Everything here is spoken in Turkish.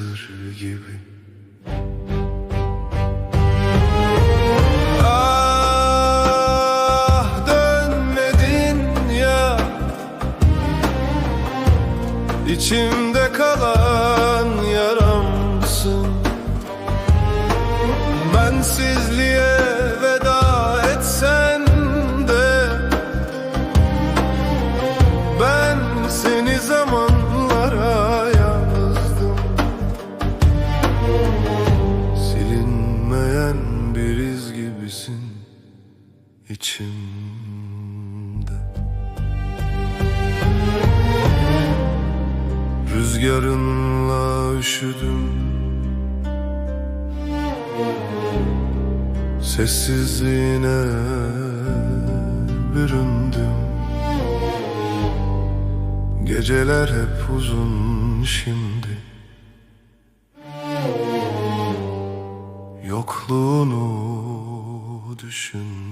sır gibi. Ah dönmedin ya. İçimde kalan yaramsın. Bensizliğe iz gibisin içimde Rüzgarınla üşüdüm. Sessizliğine büründüm. Geceler hep uzun şimdi. Yokluğunu düşündüm